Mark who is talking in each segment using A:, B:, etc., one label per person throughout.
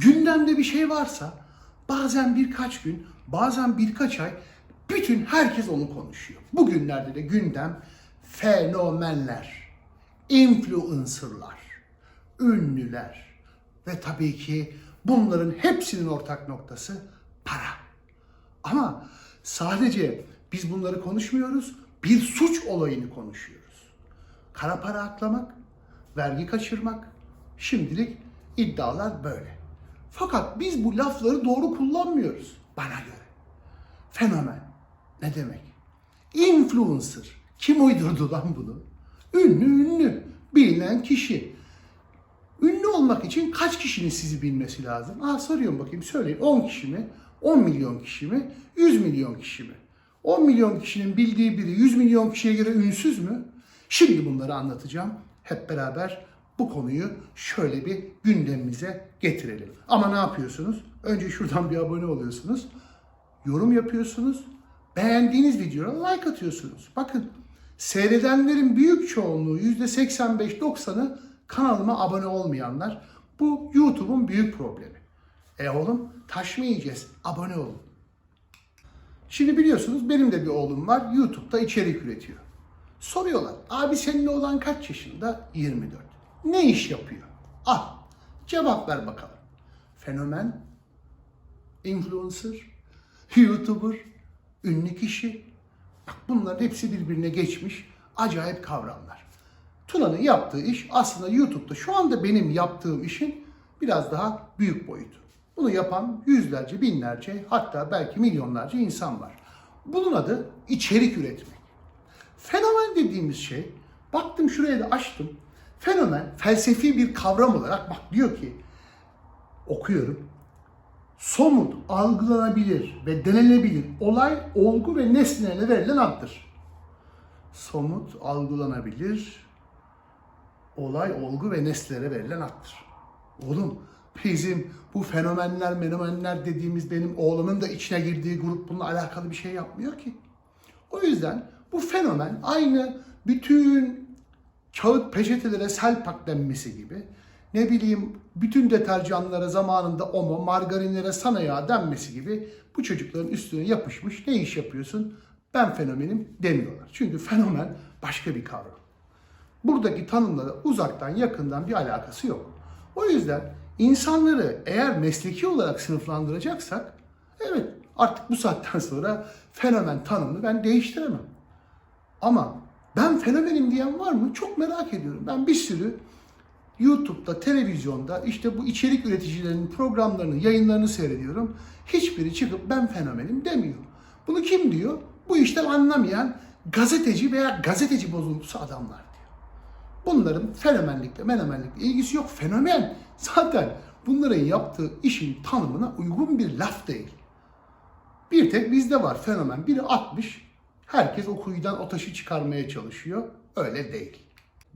A: gündemde bir şey varsa bazen birkaç gün, bazen birkaç ay bütün herkes onu konuşuyor. Bugünlerde de gündem fenomenler, influencerlar, ünlüler ve tabii ki bunların hepsinin ortak noktası para. Ama sadece biz bunları konuşmuyoruz, bir suç olayını konuşuyoruz. Kara para aklamak, vergi kaçırmak, şimdilik iddialar böyle. Fakat biz bu lafları doğru kullanmıyoruz bana göre. Fenomen ne demek? Influencer. Kim uydurdu lan bunu? Ünlü ünlü. Bilinen kişi. Ünlü olmak için kaç kişinin sizi bilmesi lazım? Aa soruyorum bakayım söyleyin. 10 kişi mi? 10 milyon kişi mi? 100 milyon kişi mi? 10 milyon kişinin bildiği biri 100 milyon kişiye göre ünsüz mü? Şimdi bunları anlatacağım. Hep beraber bu konuyu şöyle bir gündemimize getirelim. Ama ne yapıyorsunuz? Önce şuradan bir abone oluyorsunuz. Yorum yapıyorsunuz. Beğendiğiniz videoya like atıyorsunuz. Bakın seyredenlerin büyük çoğunluğu %85-90'ı kanalıma abone olmayanlar. Bu YouTube'un büyük problemi. E oğlum taş mı yiyeceğiz? Abone olun. Şimdi biliyorsunuz benim de bir oğlum var. YouTube'da içerik üretiyor. Soruyorlar. Abi senin oğlan kaç yaşında? 24. Ne iş yapıyor? Ah cevap ver bakalım. Fenomen, influencer, YouTuber, ünlü kişi. Bak bunların hepsi birbirine geçmiş acayip kavramlar. Tuna'nın yaptığı iş aslında YouTube'da şu anda benim yaptığım işin biraz daha büyük boyutu. Bunu yapan yüzlerce, binlerce hatta belki milyonlarca insan var. Bunun adı içerik üretmek. Fenomen dediğimiz şey, baktım şuraya da açtım. Fenomen felsefi bir kavram olarak bak diyor ki, okuyorum. Somut, algılanabilir ve denenebilir olay, olgu ve nesnelerine verilen addır. Somut, algılanabilir, olay, olgu ve nesnelere verilen addır. Oğlum bizim bu fenomenler, menomenler dediğimiz benim oğlumun da içine girdiği grup bununla alakalı bir şey yapmıyor ki. O yüzden bu fenomen aynı bütün kağıt peçetelere selpak denmesi gibi ne bileyim bütün deterjanlara zamanında omo, margarinlere sana yağ denmesi gibi bu çocukların üstüne yapışmış ne iş yapıyorsun ben fenomenim demiyorlar. Çünkü fenomen başka bir kavram. Buradaki tanımla uzaktan yakından bir alakası yok. O yüzden insanları eğer mesleki olarak sınıflandıracaksak evet artık bu saatten sonra fenomen tanımını ben değiştiremem. Ama ben fenomenim diyen var mı? Çok merak ediyorum. Ben bir sürü YouTube'da, televizyonda işte bu içerik üreticilerinin programlarını, yayınlarını seyrediyorum. Hiçbiri çıkıp ben fenomenim demiyor. Bunu kim diyor? Bu işten anlamayan gazeteci veya gazeteci bozuntusu adamlar diyor. Bunların fenomenlikle, menomenlikle ilgisi yok. Fenomen zaten bunların yaptığı işin tanımına uygun bir laf değil. Bir tek bizde var fenomen. Biri atmış, herkes o kuyudan o taşı çıkarmaya çalışıyor. Öyle değil.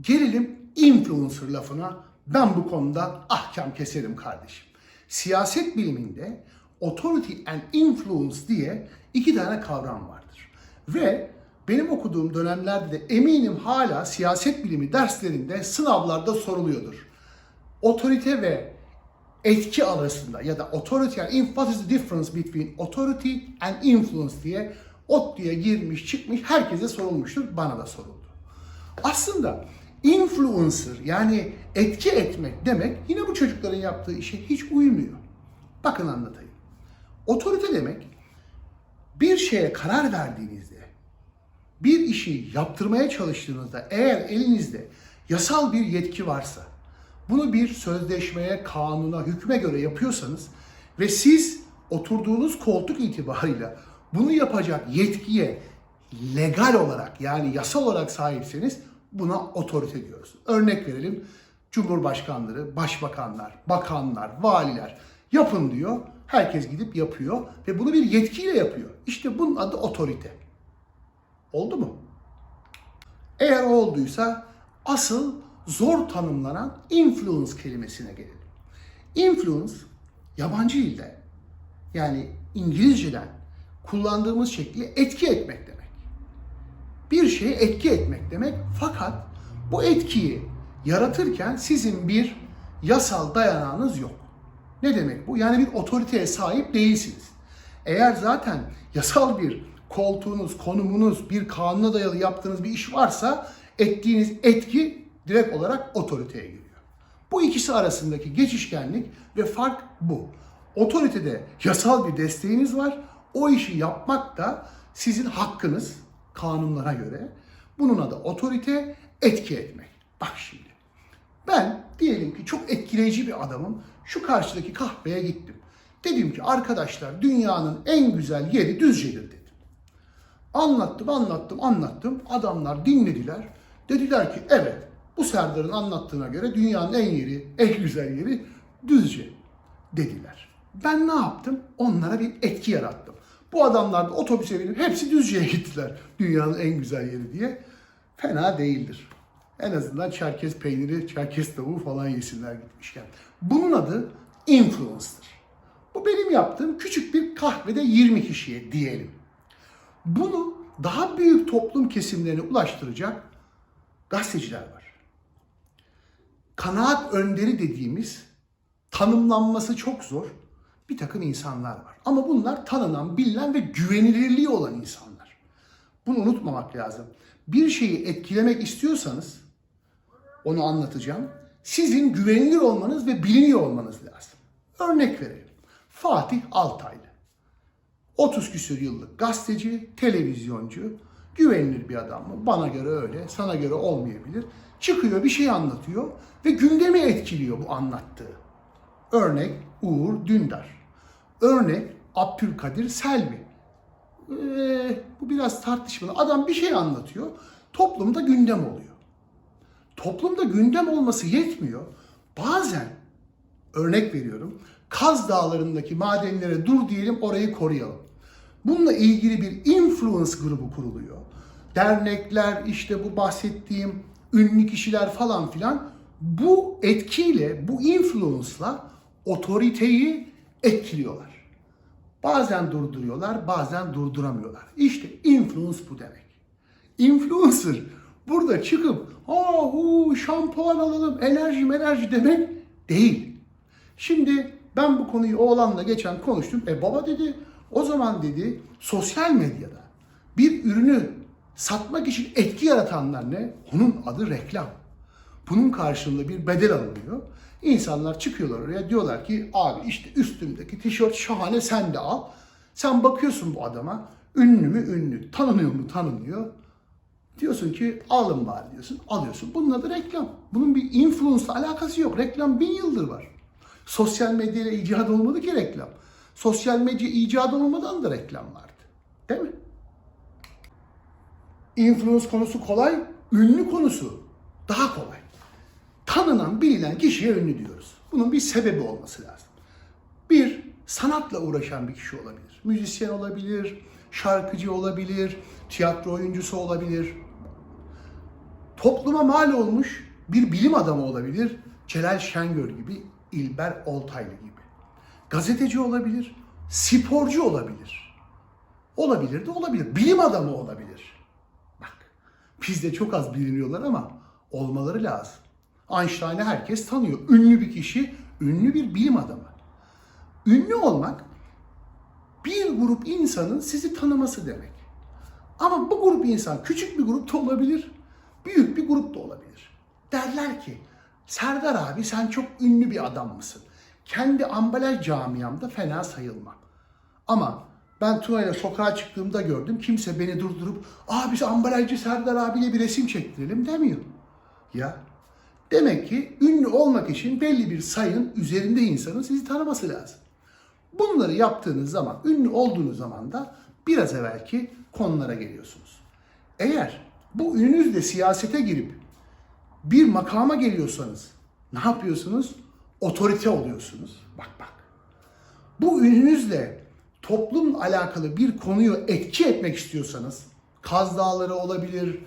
A: Gelelim influencer lafına. Ben bu konuda ahkam keserim kardeşim. Siyaset biliminde authority and influence diye iki tane kavram vardır. Ve benim okuduğum dönemlerde de eminim hala siyaset bilimi derslerinde sınavlarda soruluyordur. Otorite ve etki arasında ya da authority and what is the difference between authority and influence diye ot diye girmiş çıkmış herkese sorulmuştur. Bana da soruldu. Aslında influencer yani etki etmek demek yine bu çocukların yaptığı işe hiç uymuyor. Bakın anlatayım. Otorite demek bir şeye karar verdiğinizde, bir işi yaptırmaya çalıştığınızda eğer elinizde yasal bir yetki varsa, bunu bir sözleşmeye, kanuna, hükme göre yapıyorsanız ve siz oturduğunuz koltuk itibarıyla bunu yapacak yetkiye legal olarak yani yasal olarak sahipseniz buna otorite diyoruz. Örnek verelim. Cumhurbaşkanları, başbakanlar, bakanlar, valiler yapın diyor. Herkes gidip yapıyor ve bunu bir yetkiyle yapıyor. İşte bunun adı otorite. Oldu mu? Eğer olduysa asıl zor tanımlanan influence kelimesine gelelim. Influence yabancı dilde yani İngilizceden kullandığımız şekli etki etmek demek. Bir şeye etki etmek demek fakat bu etkiyi yaratırken sizin bir yasal dayanağınız yok. Ne demek bu? Yani bir otoriteye sahip değilsiniz. Eğer zaten yasal bir koltuğunuz, konumunuz, bir kanuna dayalı yaptığınız bir iş varsa ettiğiniz etki direkt olarak otoriteye giriyor. Bu ikisi arasındaki geçişkenlik ve fark bu. Otoritede yasal bir desteğiniz var. O işi yapmak da sizin hakkınız kanunlara göre. Bunun adı otorite, etki etmek. Bak şimdi. Ben diyelim ki çok etkileyici bir adamım. Şu karşıdaki kahveye gittim. Dedim ki arkadaşlar dünyanın en güzel yeri Düzce'dir dedim. Anlattım, anlattım, anlattım. Adamlar dinlediler. Dediler ki evet bu Serdar'ın anlattığına göre dünyanın en yeri, en güzel yeri Düzce dediler. Ben ne yaptım? Onlara bir etki yarattım. Bu adamlar da otobüse binip hepsi Düzce'ye gittiler. Dünyanın en güzel yeri diye. Fena değildir. En azından Çerkez peyniri, Çerkez tavuğu falan yesinler gitmişken. Bunun adı influence'dır. Bu benim yaptığım küçük bir kahvede 20 kişiye diyelim. Bunu daha büyük toplum kesimlerine ulaştıracak gazeteciler var. Kanaat önderi dediğimiz tanımlanması çok zor bir takım insanlar var. Ama bunlar tanınan, bilinen ve güvenilirliği olan insanlar. Bunu unutmamak lazım. Bir şeyi etkilemek istiyorsanız onu anlatacağım. Sizin güvenilir olmanız ve biliniyor olmanız lazım. Örnek verelim. Fatih Altaylı. 30 küsur yıllık gazeteci, televizyoncu, güvenilir bir adam mı? Bana göre öyle, sana göre olmayabilir. Çıkıyor bir şey anlatıyor ve gündemi etkiliyor bu anlattığı. Örnek Uğur Dündar. Örnek Abdülkadir Selvi. Ee, bu biraz tartışmalı. Adam bir şey anlatıyor. Toplumda gündem oluyor. Toplumda gündem olması yetmiyor. Bazen örnek veriyorum. Kaz Dağları'ndaki madenlere dur diyelim orayı koruyalım. Bununla ilgili bir influence grubu kuruluyor. Dernekler işte bu bahsettiğim ünlü kişiler falan filan bu etkiyle, bu influence'la otoriteyi etkiliyorlar. Bazen durduruyorlar, bazen durduramıyorlar. İşte influence bu demek. Influencer burada çıkıp aa hu şampuan alalım, enerji enerji demek değil. Şimdi ben bu konuyu oğlanla geçen konuştum. E baba dedi o zaman dedi sosyal medyada bir ürünü satmak için etki yaratanlar ne? Onun adı reklam. Bunun karşılığında bir bedel alınıyor. İnsanlar çıkıyorlar oraya diyorlar ki abi işte üstümdeki tişört şahane sen de al. Sen bakıyorsun bu adama ünlü mü ünlü, tanınıyor mu tanınıyor. Diyorsun ki alın bari diyorsun, alıyorsun. Bunun adı reklam. Bunun bir influence alakası yok. Reklam bin yıldır var. Sosyal medyayla icat olmadı ki reklam. Sosyal medya icat olmadan da reklam vardı. Değil mi? Influence konusu kolay, ünlü konusu daha kolay. Tanınan, bilinen kişiye ünlü diyoruz. Bunun bir sebebi olması lazım. Bir, sanatla uğraşan bir kişi olabilir. Müzisyen olabilir, şarkıcı olabilir, tiyatro oyuncusu olabilir. Topluma mal olmuş bir bilim adamı olabilir. Celal Şengör gibi, İlber Oltaylı gibi. Gazeteci olabilir, sporcu olabilir. Olabilir de olabilir. Bilim adamı olabilir. Bak, bizde çok az biliniyorlar ama olmaları lazım. Einstein'ı herkes tanıyor. Ünlü bir kişi, ünlü bir bilim adamı. Ünlü olmak bir grup insanın sizi tanıması demek. Ama bu grup insan küçük bir grupta olabilir, büyük bir grupta olabilir. Derler ki, Serdar abi sen çok ünlü bir adam mısın? Kendi ambalaj camiamda fena sayılmam. Ama ben Tuna'yla sokağa çıktığımda gördüm. Kimse beni durdurup, aa biz ambalajcı Serdar abiyle bir resim çektirelim demiyor. Ya demek ki ünlü olmak için belli bir sayının üzerinde insanın sizi tanıması lazım. Bunları yaptığınız zaman, ünlü olduğunuz zaman da biraz evvelki konulara geliyorsunuz. Eğer bu ününüzle siyasete girip bir makama geliyorsanız ne yapıyorsunuz? Otorite oluyorsunuz. Bak bak. Bu ününüzle toplumla alakalı bir konuyu etki etmek istiyorsanız Kaz Dağları olabilir,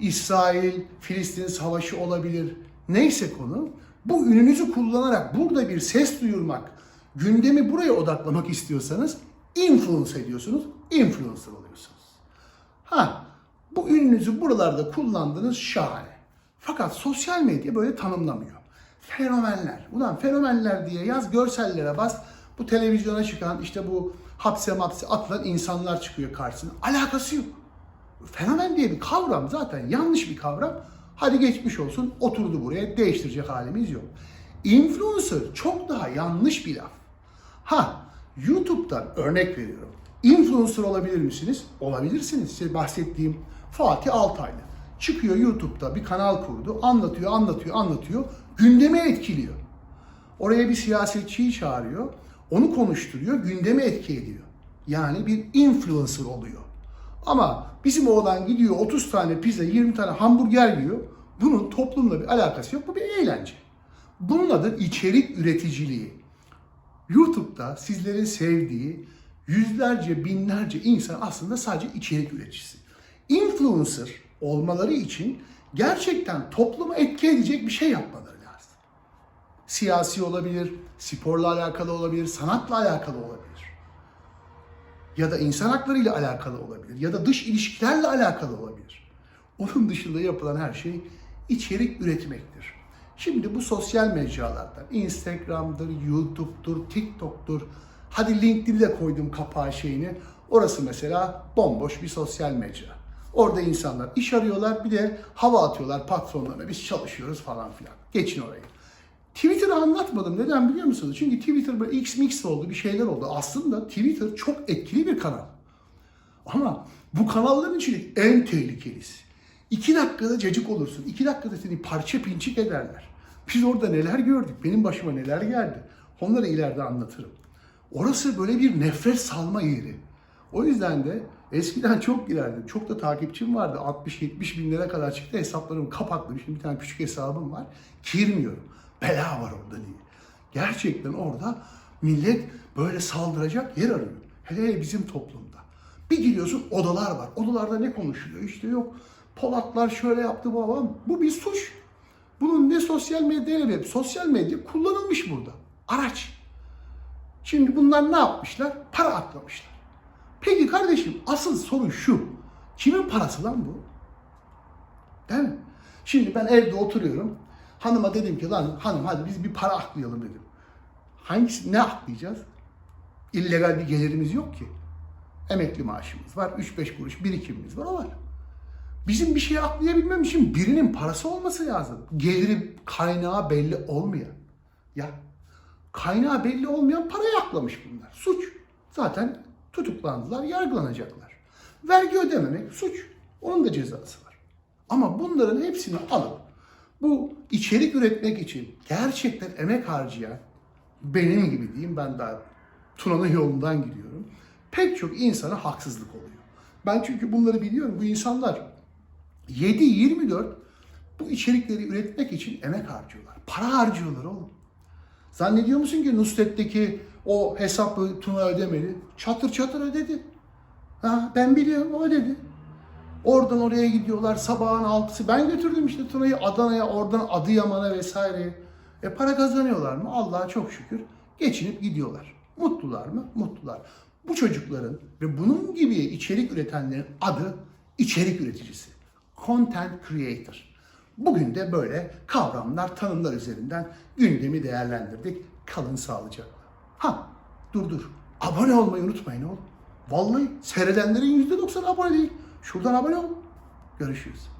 A: İsrail, Filistin savaşı olabilir. Neyse konu bu ününüzü kullanarak burada bir ses duyurmak, gündemi buraya odaklamak istiyorsanız influence ediyorsunuz, influencer oluyorsunuz. Ha, bu ününüzü buralarda kullandınız şahane. Fakat sosyal medya böyle tanımlamıyor. Fenomenler. Ulan fenomenler diye yaz görsellere bas. Bu televizyona çıkan işte bu hapse mapse atılan insanlar çıkıyor karşısına. Alakası yok. Fenomen diye bir kavram zaten yanlış bir kavram. Hadi geçmiş olsun oturdu buraya değiştirecek halimiz yok. Influencer çok daha yanlış bir laf. Ha YouTube'dan örnek veriyorum. Influencer olabilir misiniz? Olabilirsiniz. Size bahsettiğim Fatih Altaylı. Çıkıyor YouTube'da bir kanal kurdu. Anlatıyor, anlatıyor, anlatıyor. Gündemi etkiliyor. Oraya bir siyasetçiyi çağırıyor. Onu konuşturuyor, gündemi etki ediyor. Yani bir influencer oluyor. Ama bizim oğlan gidiyor 30 tane pizza, 20 tane hamburger yiyor. Bunun toplumla bir alakası yok. Bu bir eğlence. Bunun adı içerik üreticiliği. YouTube'da sizlerin sevdiği yüzlerce, binlerce insan aslında sadece içerik üreticisi. Influencer olmaları için gerçekten topluma etki edecek bir şey yapmaları lazım. Siyasi olabilir, sporla alakalı olabilir, sanatla alakalı olabilir. Ya da insan haklarıyla alakalı olabilir. Ya da dış ilişkilerle alakalı olabilir. Onun dışında yapılan her şey içerik üretmektir. Şimdi bu sosyal mecralardan Instagram'dır, YouTube'dur, TikTok'tur. Hadi LinkedIn'i de koydum kapağı şeyini. Orası mesela bomboş bir sosyal mecra. Orada insanlar iş arıyorlar bir de hava atıyorlar patronlarına biz çalışıyoruz falan filan. Geçin orayı. Twitter'ı anlatmadım. Neden biliyor musunuz? Çünkü Twitter böyle X mix oldu, bir şeyler oldu. Aslında Twitter çok etkili bir kanal. Ama bu kanalların içinde en tehlikelisi. İki dakikada cacık olursun. iki dakikada seni parça pinçik ederler. Biz orada neler gördük, benim başıma neler geldi. Onları ileride anlatırım. Orası böyle bir nefret salma yeri. O yüzden de eskiden çok girerdim. Çok da takipçim vardı. 60-70 bin lira kadar çıktı. Hesaplarım kapaklı. Şimdi bir tane küçük hesabım var. Girmiyorum. Bela var orada diye. Gerçekten orada millet böyle saldıracak yer arıyor. Hele hele bizim toplumda. Bir giriyorsun odalar var. Odalarda ne konuşuluyor? İşte yok Polatlar şöyle yaptı babam. Bu bir suç. Bunun ne sosyal medya ne sosyal medya kullanılmış burada. Araç. Şimdi bunlar ne yapmışlar? Para aklamışlar. Peki kardeşim asıl soru şu. Kimin parası lan bu? Değil mi? Şimdi ben evde oturuyorum. Hanıma dedim ki lan hanım hadi biz bir para aklayalım dedim. Hangisi ne aklayacağız? İllegal bir gelirimiz yok ki. Emekli maaşımız var. 3-5 kuruş birikimimiz var. O var. Bizim bir şeyi aklayabilmem için birinin parası olması lazım. Geliri kaynağı belli olmayan. Ya kaynağı belli olmayan parayı aklamış bunlar. Suç. Zaten tutuklandılar, yargılanacaklar. Vergi ödememek suç. Onun da cezası var. Ama bunların hepsini alıp bu içerik üretmek için gerçekten emek harcayan benim gibi diyeyim ben daha Tuna'nın yolundan gidiyorum. Pek çok insana haksızlık oluyor. Ben çünkü bunları biliyorum. Bu insanlar 7-24 bu içerikleri üretmek için emek harcıyorlar. Para harcıyorlar oğlum. Zannediyor musun ki Nusret'teki o hesabı Tuna ödemeli? Çatır çatır ödedi. Ha, ben biliyorum o ödedi. Oradan oraya gidiyorlar sabahın altısı. Ben götürdüm işte Tuna'yı Adana'ya, oradan Adıyaman'a vesaire. E para kazanıyorlar mı? Allah'a çok şükür. Geçinip gidiyorlar. Mutlular mı? Mutlular. Bu çocukların ve bunun gibi içerik üretenlerin adı içerik üreticisi. Content Creator. Bugün de böyle kavramlar, tanımlar üzerinden gündemi değerlendirdik. Kalın sağlıcakla. Ha, dur dur. Abone olmayı unutmayın oğlum. Vallahi seyredenlerin %90 abone değil. Şuradan abone ol. Görüşürüz.